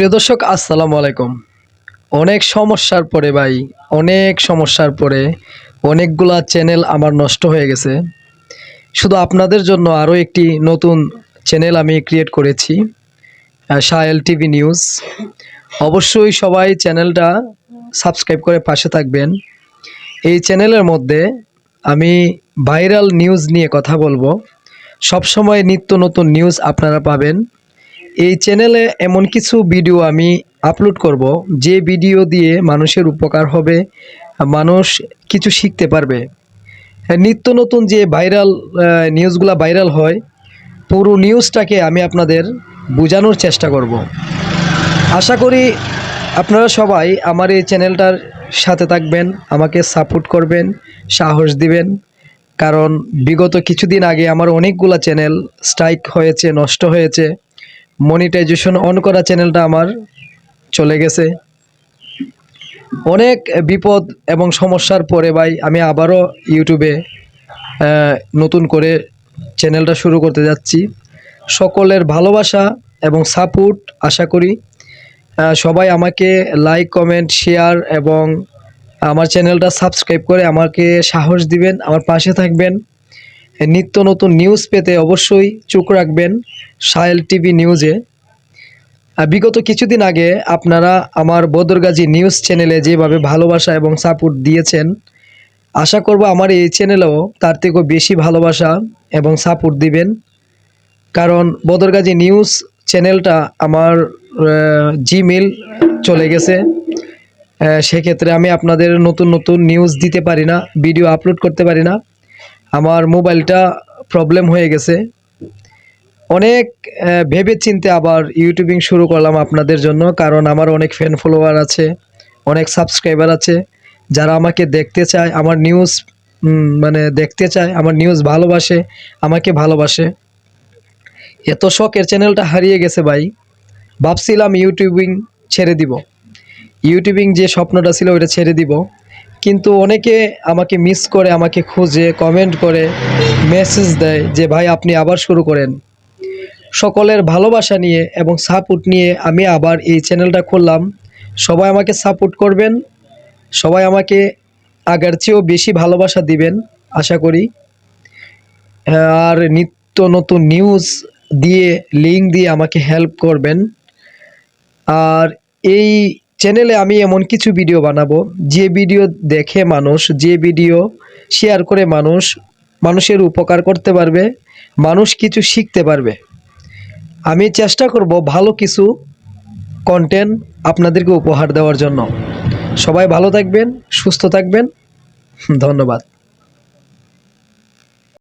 প্রিয় দর্শক, আসসালামু আলাইকুম। অনেক সমস্যার পরে ভাই, অনেক সমস্যার পরে অনেকগুলা চ্যানেল আমার নষ্ট হয়ে গেছে। শুধু আপনাদের জন্য আরও একটি নতুন চ্যানেল আমি ক্রিয়েট করেছি সায়েল টিভি নিউজ। অবশ্যই সবাই চ্যানেলটা সাবস্ক্রাইব করে পাশে থাকবেন। এই চ্যানেলের মধ্যে আমি ভাইরাল নিউজ নিয়ে কথা বলব। সবসময় নিত্য নতুন নিউজ আপনারা পাবেন। এই চ্যানেলে এমন কিছু ভিডিও আমি আপলোড করব, যে ভিডিও দিয়ে মানুষের উপকার হবে, মানুষ কিছু শিখতে পারবে। নিত্য নতুন যে ভাইরাল নিউজগুলো ভাইরাল হয়, পুরো নিউজটাকে আমি আপনাদের বোঝানোর চেষ্টা করব। আশা করি আপনারা সবাই আমার এই চ্যানেলটার সাথে থাকবেন, আমাকে সাপোর্ট করবেন, সাহস দিবেন। কারণ বিগত কিছুদিন আগে আমার অনেকগুলো চ্যানেল স্ট্রাইক হয়েছে, নষ্ট হয়েছে। মনিটাইজেশন অন করা চ্যানেলটা আমার চলে গেছে। অনেক বিপদ এবং সমস্যার পরে ভাই আমি আবারও ইউটিউবে নতুন করে চ্যানেলটা শুরু করতে যাচ্ছি। সকলের ভালোবাসা এবং সাপোর্ট আশা করি সবাই আমাকে লাইক কমেন্ট শেয়ার এবং আমার চ্যানেলটা সাবস্ক্রাইব করে আমাকে সাহস দিবেন, আমার পাশে থাকবেন। নিত্য নতুন নিউজ পেতে অবশ্যই চোখ রাখবেন সায়েল টিভি নিউজে বিগত কিছুদিন আগে আপনারা আমার বদরগাজী নিউজ চ্যানেলে যেভাবে ভালোবাসা এবং সাপোর্ট দিয়েছেন, আশা করব আমার এই চ্যানেলেও তার থেকেও বেশি ভালোবাসা এবং সাপোর্ট দিবেন। কারণ বদরগাজী নিউজ চ্যানেলটা আমার জিমেল চলে গেছে। সেক্ষেত্রে আমি আপনাদের নতুন নতুন নিউজ দিতে পারি না ভিডিও আপলোড করতে পারি না। আমার মোবাইলটা প্রবলেম হয়ে গেছে। অনেক ভেবে চিন্তে আবার ইউটিউবিং শুরু করলাম আপনাদের জন্য, কারণ আমার অনেক ফ্যান ফলোয়ার আছে, অনেক সাবস্ক্রাইবার আছে। যারা আমাকে দেখতে চায়, আমার নিউজ মানে দেখতে চায়, আমার নিউজ ভালোবাসে, আমাকে ভালোবাসে। এত শখের চ্যানেলটা হারিয়ে গেছে ভাই। ভাবছিলাম ইউটিউবিং ছেড়ে দিব। ইউটিউবিং যে স্বপ্নটা ছিল, ওইটা ছেড়ে দিব। কিন্তু অনেকে আমাকে মিস করে, আমাকে খুঁজে কমেন্ট করে মেসেজ দেয় যে, ভাই, আপনি আবার শুরু করেন। সকলের ভালোবাসা নিয়ে এবং সাপোর্ট নিয়ে আমি আবার এই চ্যানেলটা খুললাম। সবাই আমাকে সাপোর্ট করবেন। সবাই আমাকে আগের চেয়েও বেশি ভালোবাসা দিবেন, আশা করি। আর নিত্য নতুন নিউজ দিয়ে লিঙ্ক দিয়ে আমাকে হেল্প করবেন। আর এই চ্যানেলে আমি এমন কিছু ভিডিও বানাবো, যে ভিডিও দেখে মানুষ, যে ভিডিও শেয়ার করে মানুষ, মানুষের উপকার করতে পারবে, মানুষ কিছু শিখতে পারবে। আমি চেষ্টা করব ভালো কিছু কন্টেন্ট আপনাদেরকে উপহার দেওয়ার জন্য। সবাই ভালো থাকবেন, সুস্থ থাকবেন। ধন্যবাদ।